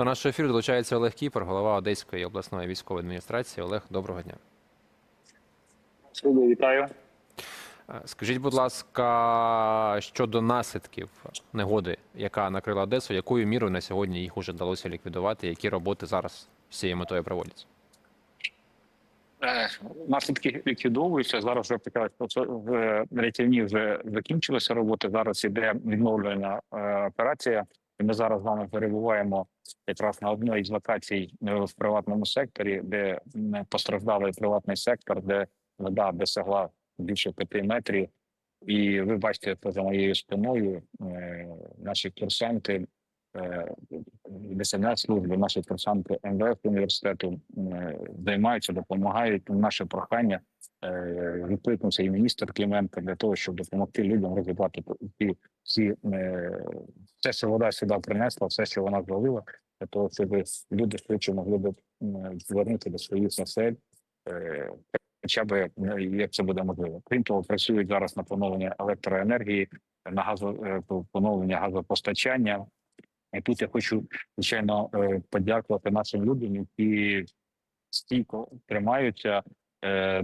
До нашого ефіру долучається Олег Кіпер, голова Одеської обласної військової адміністрації. Олег, доброго дня. Вітаю. Е, Скажіть, будь ласка, щодо наслідків негоди, яка накрила Одесу, якою мірою на сьогодні їх уже вдалося ліквідувати? Які роботи зараз з цією метою проводяться? Е, Наслідки ліквідовуються. Зараз вже почалась в рятівні вже закінчилися роботи. Зараз іде відновлена е, операція. І ми зараз з вами перебуваємо якраз на одній із локацій е, в приватному секторі, де м, постраждалий приватний сектор, де вода досягла більше п'яти метрів. І ви бачите, це за моєю спиною е, наші курсанти е, служби, наші курсанти МВФ університету е, займаються, допомагають. Наше прохання е, відкликнувся і міністр Клименко для того, щоб допомогти людям розібрати ті всі все, що вода сюди принесла, все, що вона зловила, для того, щоб люди швидше могли б звернути до своїх насель. Хоча б е, як це буде можливо. Крім того, працюють зараз на поновлення електроенергії, на газо поновлення газопостачання. І тут я хочу звичайно е, подякувати нашим людям, які стійко тримаються. Е,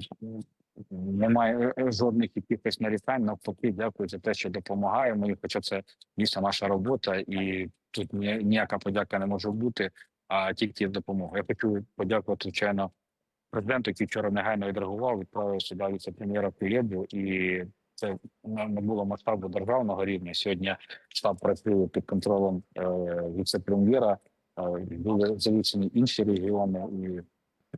Немає е, жодних якихось нарікань. Навпаки, дякую за те, що допомагаємо. І хоча це дійсно наша робота, і тут ніяка подяка не може бути, а тільки допомога. Я хочу подякувати, звичайно, президенту, який вчора негайно відреагував, відправив сюди віце-прем'єра Кулєбу, і це не було масштабу державного рівня. Сьогодні штаб працює під контролем е, віце-прем'єра. Е, були залучені інші регіони і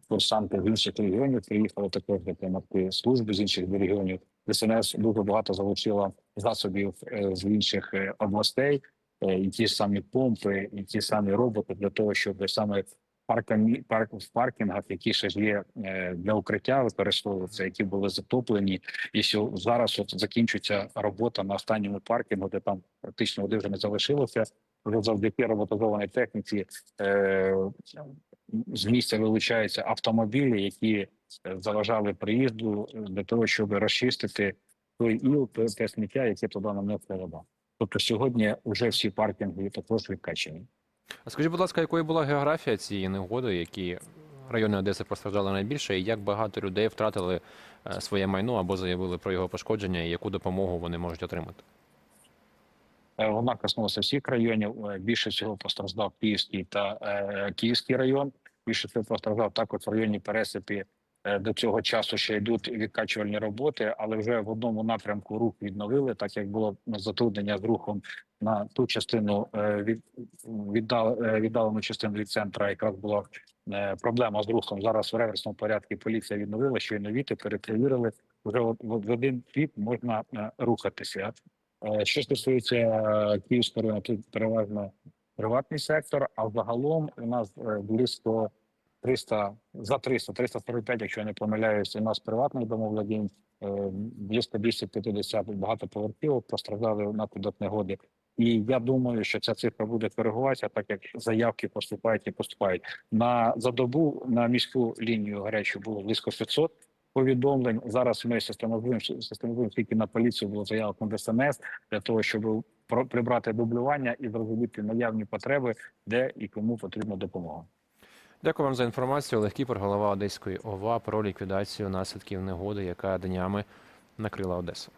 курсанти з інших регіонів приїхали також допомогти служби з інших регіонів. ДСНС дуже багато залучила засобів е, з інших областей, і ті самі помпи, і ті самі роботи для того, щоб саме паркамі парк в паркінгах, які ще є е, для укриття, використовуються, які були затоплені, і що зараз от закінчується робота на останньому паркінгу, де там практично води вже не залишилося. Вже завдяки роботизованій техніці е, з місця вилучаються автомобілі, які заважали приїзду для того, щоб розчистити той іл, те, сміття, яке туди нанесла вода. Тобто сьогодні вже всі паркінги також відкачені. А скажіть, будь ласка, якою була географія цієї негоди, які райони Одеси постраждали найбільше, і як багато людей втратили е, своє майно або заявили про його пошкодження, і яку допомогу вони можуть отримати? Е, Вона коснулася всіх районів. Е, Більше всього постраждав Київський та е, Київський район. Більше всього постраждав також в районі Пересипі. Е, До цього часу ще йдуть відкачувальні роботи, але вже в одному напрямку рух відновили, так як було затруднення з рухом на ту частину е, від е, віддалену частину від центра. Якраз була проблема з рухом. Зараз в реверсному порядку поліція відновила, що і новіти перепровірили. Вже в один пік можна рухатися. Що стосується Київського району, тут переважно приватний сектор, а загалом у нас близько 300, за 300, 345, якщо я не помиляюся, у нас приватних домовладінь, е, близько 250 багатоповерхівок постраждали внаслідок негоди. І я думаю, що ця цифра буде коригуватися, так як заявки поступають і поступають. На за добу на міську лінію гарячу було близько 500 повідомлень. Зараз ми систематизуємо систематизуємо скільки на поліцію було заявок на ДСНС для того, щоб прибрати дублювання і зрозуміти наявні потреби, де і кому потрібна допомога. Дякую вам за інформацію. Олег Кіпер, голова Одеської ОВА, про ліквідацію наслідків негоди, яка днями накрила Одесу.